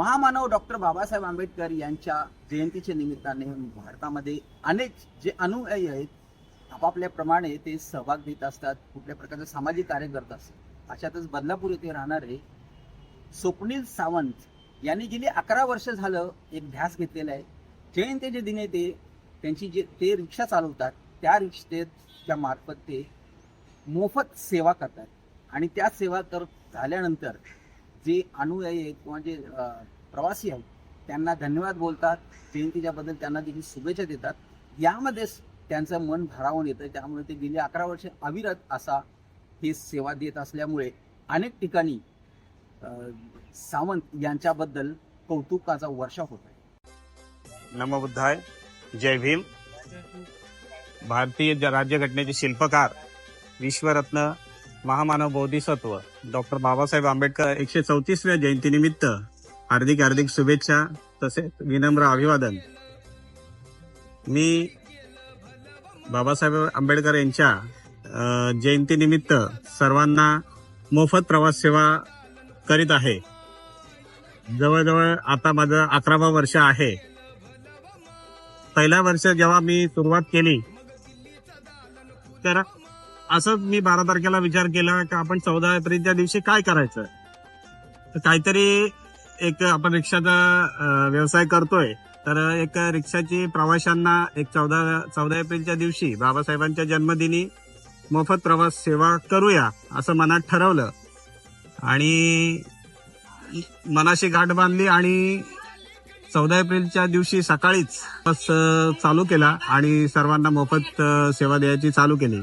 महामानव डॉक्टर बाबासाहेब आंबेडकर यांच्या जयंतीच्या निमित्ताने भारतामध्ये अनेक जे अनुयायी आहेत आपापल्याप्रमाणे ते सहभाग घेत असतात कुठल्या प्रकारचं सामाजिक कार्य करत असतात. अशातच बदलापूर येथे राहणारे स्वप्नील सावंत यांनी गेली अकरा वर्ष झालं एक ध्यास घेतलेला आहे. जयंतीचे दिने ते त्यांची जे ते रिक्षा चालवतात त्या रिक्षेच्या मार्फत ते मोफत सेवा करतात. आणि त्या सेवा तर झाल्यानंतर जे अनुयायी आहेत किंवा जे प्रवासी आहेत त्यांना धन्यवाद बोलतात जयंतीच्याबद्दल त्यांना देखील शुभेच्छा देतात. यामध्येच त्यांचं मन भरावून येतं. त्यामुळे ते गेली अकरा वर्ष अविरत असा ही सेवा देत असल्यामुळे अनेक ठिकाणी सावंत यांच्याबद्दल कौतुकाचा वर्षा होत आहे. नमबुद्धाय जय भीम. भारतीय राज्यघटनेचे शिल्पकार विश्वरत्न महामानव बोधिसत्व. डॉक्टर बाबासाहेब आंबेडकर एकशे चौतीसव्या जयंतीनिमित्त हार्दिक हार्दिक शुभेच्छा तसेच विनम्र अभिवादन. मी बाबासाहेब आंबेडकर यांच्या जयंतीनिमित्त सर्वांना मोफत प्रवास सेवा करीत आहे. जवळजवळ आता माझं अकरावं वर्ष आहे. पहिल्या वर्ष जेव्हा मी सुरुवात केली तर असंच मी बारा तारखेला विचार केला की आपण चौदा एप्रिलच्या दिवशी काय करायचं? काहीतरी एक आपण रिक्षाचा व्यवसाय करतोय. तर एक रिक्षाची प्रवाशांना एक चौदा चौदा एप्रिलच्या दिवशी बाबासाहेबांच्या जन्मदिनी मोफत प्रवास सेवा करूया असं मनात ठरवलं. आणि मनाशी गाठ बांधली आणि चौदा एप्रिलच्या दिवशी सकाळीच बस चालू केला आणि सर्वांना मोफत सेवा द्यायची चालू केली.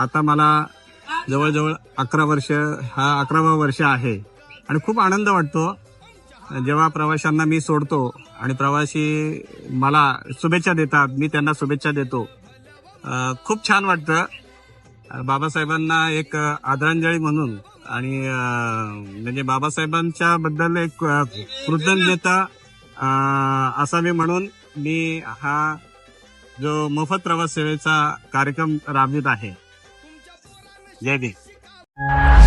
आता मला जवळजवळ अकरा वर्ष हा अकरावा वर्ष आहे. आणि खूप आनंद वाटतो. जेव्हा प्रवाशांना मी सोडतो आणि प्रवासी मला शुभेच्छा देतात मी त्यांना शुभेच्छा देतो. खूप छान वाटतं. बाबासाहेबांना एक आदरांजली म्हणून आणि म्हणजे बाबासाहेबांच्या बद्दल एक कृतज्ञता असावी म्हणून मी हा जो मोफत प्रवास सेवेचा कार्यक्रम राबवित आहे. जय भीम